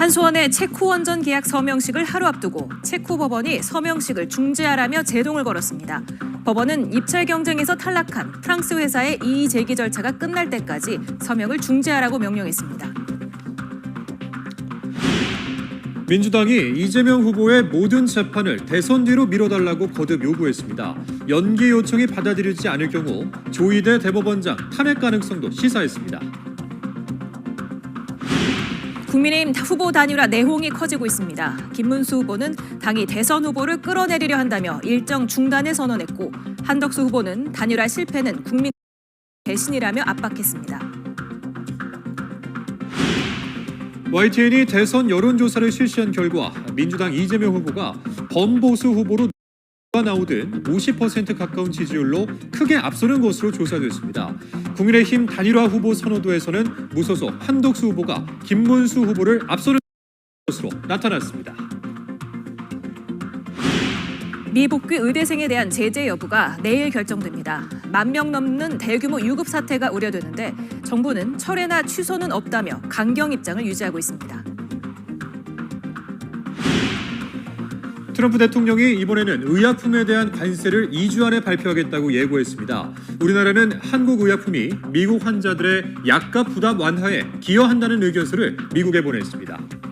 한수원의 체코 원전 계약 서명식을 하루 앞두고 체코 법원이 서명식을 중지하라며 제동을 걸었습니다. 법원은 입찰 경쟁에서 탈락한 프랑스 회사의 이의 제기 절차가 끝날 때까지 서명을 중지하라고 명령했습니다. 민주당이 이재명 후보의 모든 재판을 대선 뒤로 미뤄달라고 거듭 요구했습니다. 연기 요청이 받아들이지 않을 경우 조희대 대법원장 탄핵 가능성도 시사했습니다. 국민의힘 후보 단일화 내홍이 커지고 있습니다. 김문수 후보는 당이 대선 후보를 끌어내리려 한다며 일정 중단을 선언했고 한덕수 후보는 단일화 실패는 국민 배신이라며 압박했습니다. YTN이 대선 여론조사를 실시한 결과 민주당 이재명 후보가 범보수 후보로 가 나오든 50% 가까운 지지율로 크게 앞서는 것으로 조사됐습니다. 국민의힘 단일화 후보 선호도에서는 무소속 한덕수 후보가 김문수 후보를 앞서는 것으로 나타났습니다. 미복귀 의대생에 대한 제재 여부가 내일 결정됩니다. 만 명 넘는 대규모 유급 사태가 우려되는데 정부는 철회나 취소는 없다며 강경 입장을 유지하고 있습니다. 트럼프 대통령이 이번에는 의약품에 대한 관세를 2주 안에 발표하겠다고 예고했습니다. 우리나라는 한국 의약품이 미국 환자들의 약값 부담 완화에 기여한다는 의견서를 미국에 보냈습니다.